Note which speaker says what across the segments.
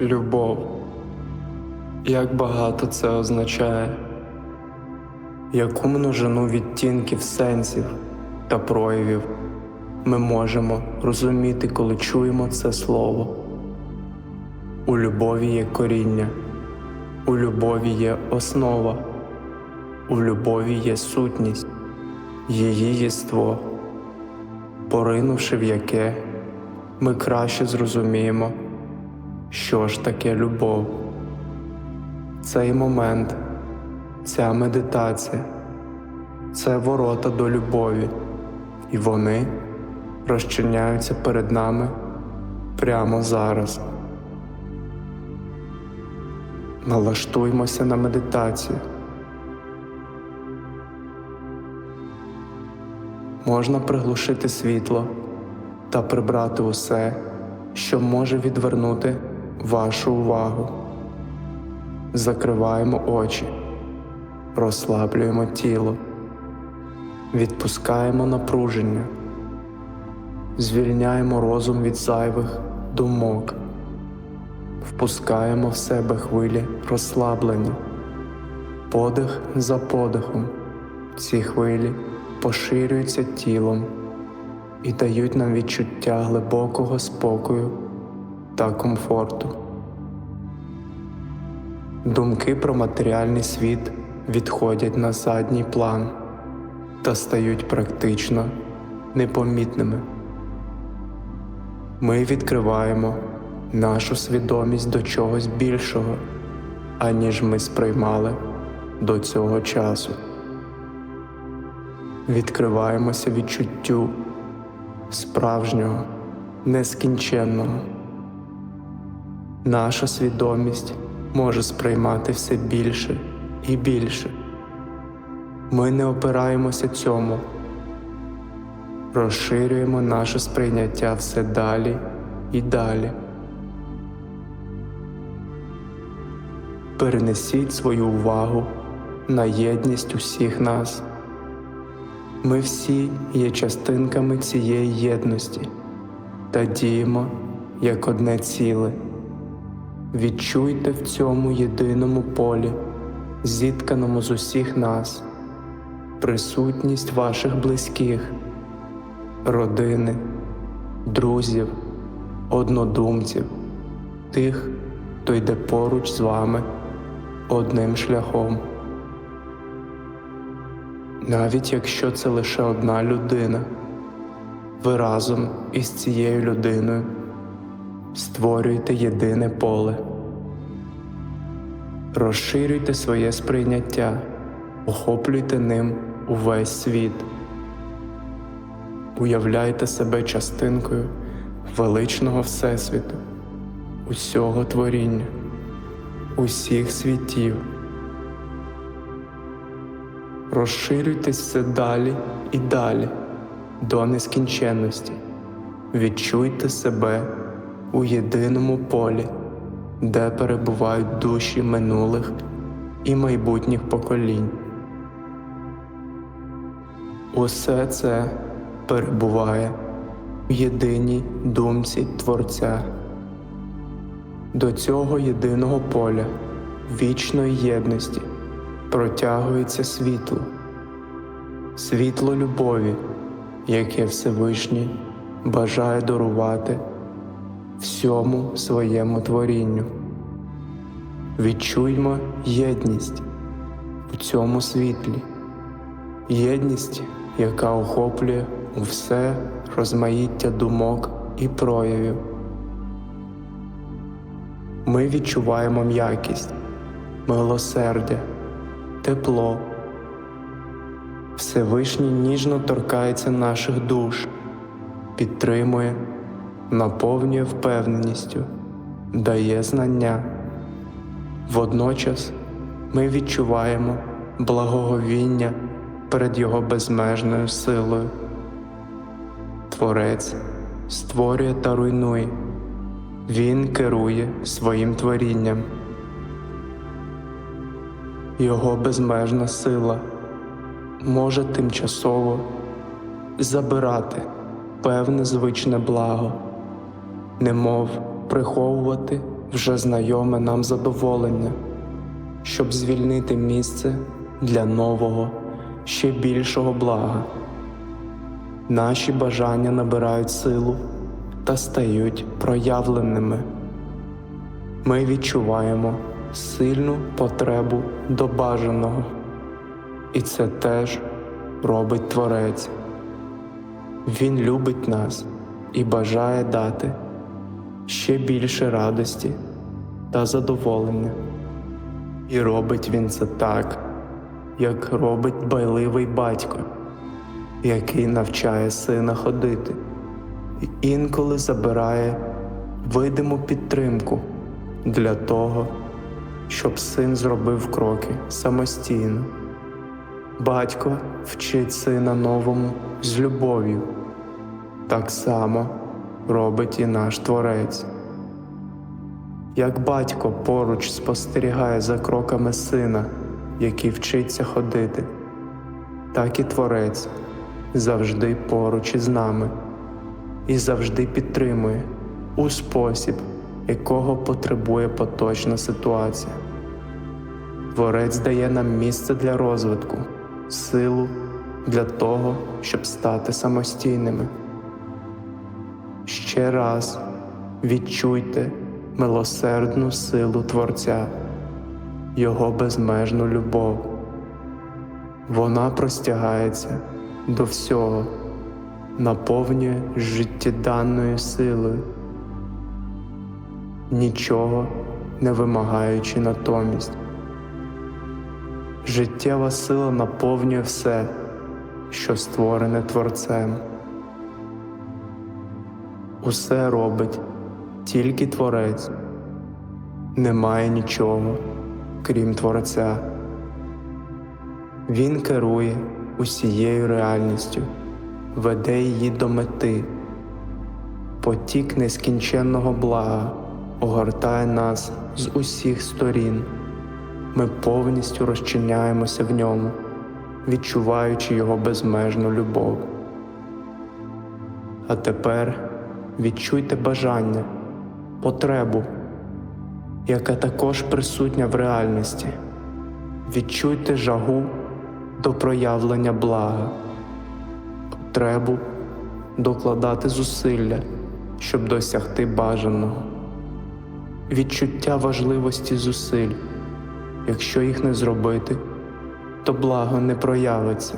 Speaker 1: Любов. Як багато це означає, яку множину відтінків сенсів та проявів ми можемо розуміти, коли чуємо це слово. У любові є коріння, у любові є основа, у любові є сутність, її єство, поринувши в яке ми краще зрозуміємо, що ж таке любов. Цей момент, ця медитація це ворота до любові, і вони розчиняються перед нами прямо зараз. Налаштуймося на медитацію. Можна приглушити світло та прибрати усе, що може відвернути вашу увагу. Закриваємо очі, розслаблюємо тіло, відпускаємо напруження, звільняємо розум від зайвих думок, впускаємо в себе хвилі розслаблення, подих за подихом. Ці хвилі поширюються тілом і дають нам відчуття глибокого спокою та комфорту. Думки про матеріальний світ відходять на задній план та стають практично непомітними. Ми відкриваємо нашу свідомість до чогось більшого, аніж ми сприймали до цього часу. Відкриваємося відчуттю справжнього, нескінченного. Наша свідомість може сприймати все більше і більше. Ми не опираємося цьому, розширюємо наше сприйняття все далі і далі. Перенесіть свою увагу на єдність усіх нас. Ми всі є частинками цієї єдності та діємо як одне ціле. Відчуйте в цьому єдиному полі, зітканому з усіх нас, присутність ваших близьких, родини, друзів, однодумців, тих, хто йде поруч з вами одним шляхом. Навіть якщо це лише одна людина, ви разом із цією людиною створюйте єдине поле, розширюйте своє сприйняття, охоплюйте ним увесь світ, уявляйте себе частинкою величного Всесвіту, усього творіння, усіх світів. Розширюйтесь все далі і далі до нескінченності. Відчуйте себе у єдиному полі, де перебувають душі минулих і майбутніх поколінь. Усе це перебуває в єдиній думці Творця. До цього єдиного поля вічної єдності протягується світло, світло любові, яке Всевишній бажає дарувати всьому своєму творінню. Відчуймо єдність у цьому світлі, єдність, яка охоплює все розмаїття думок і проявів. Ми відчуваємо м'якість, милосердя, тепло. Всевишній ніжно торкається наших душ, підтримує, наповнює впевненістю, дає знання. Водночас ми відчуваємо благоговіння перед Його безмежною силою. Творець створює та руйнує, Він керує своїм творінням. Його безмежна сила може тимчасово забирати певне звичне благо, немов приховувати вже знайоме нам задоволення, щоб звільнити місце для нового, ще більшого блага. Наші бажання набирають силу та стають проявленими. Ми відчуваємо сильну потребу до бажаного, і це теж робить Творець. Він любить нас і бажає дати ще більше радості та задоволення. І робить він це так, як робить дбайливий батько, який навчає сина ходити, і інколи забирає видиму підтримку для того, щоб син зробив кроки самостійно. Батько вчить сина новому з любов'ю. Так само робить і наш Творець. Як батько поруч спостерігає за кроками сина, який вчиться ходити, так і Творець завжди поруч із нами і завжди підтримує у спосіб, якого потребує поточна ситуація. Творець дає нам місце для розвитку, силу для того, щоб стати самостійними. Ще раз відчуйте милосердну силу Творця, Його безмежну любов. Вона простягається до всього, наповнює життєданною силою, нічого не вимагаючи натомість. Життєва сила наповнює все, що створене Творцем. Усе робить тільки Творець, немає нічого, крім Творця. Він керує усією реальністю, веде її до мети. Потік нескінченного блага огортає нас з усіх сторін. Ми повністю розчиняємося в ньому, відчуваючи його безмежну любов. А тепер відчуйте бажання, потребу, яка також присутня в реальності. Відчуйте жагу до проявлення блага, потребу докладати зусилля, щоб досягти бажаного, відчуття важливості зусиль. Якщо їх не зробити, то благо не проявиться.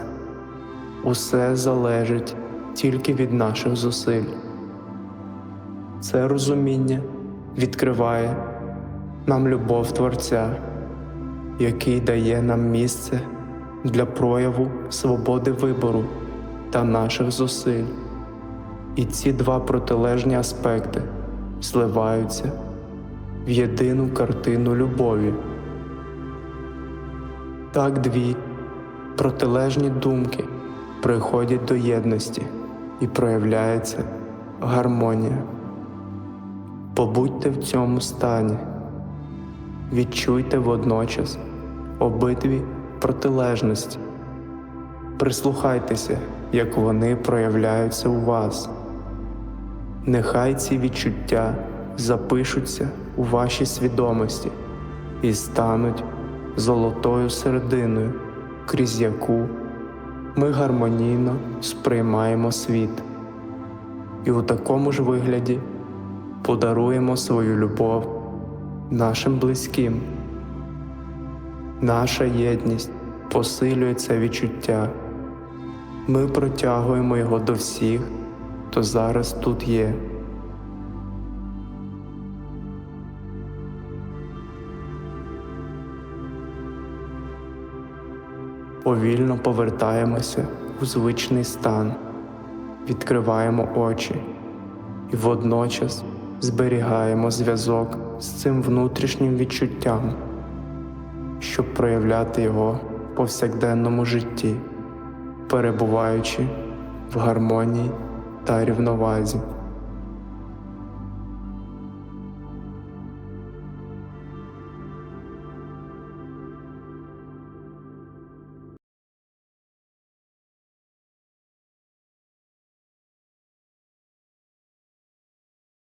Speaker 1: Усе залежить тільки від наших зусиль. Це розуміння відкриває нам любов Творця, який дає нам місце для прояву свободи вибору та наших зусиль. І ці два протилежні аспекти зливаються в єдину картину любові. Так дві протилежні думки приходять до єдності і проявляється гармонія. Побудьте в цьому стані, відчуйте водночас обидві протилежності, прислухайтеся, як вони проявляються у вас. Нехай ці відчуття запишуться у вашій свідомості і стануть золотою серединою, крізь яку ми гармонійно сприймаємо світ, і у такому ж вигляді подаруємо свою любов нашим близьким. Наша єдність посилює це відчуття. Ми протягуємо його до всіх, хто зараз тут є. Повільно повертаємося у звичний стан, відкриваємо очі і водночас зберігаємо зв'язок з цим внутрішнім відчуттям, щоб проявляти його в повсякденному житті, перебуваючи в гармонії та рівновазі.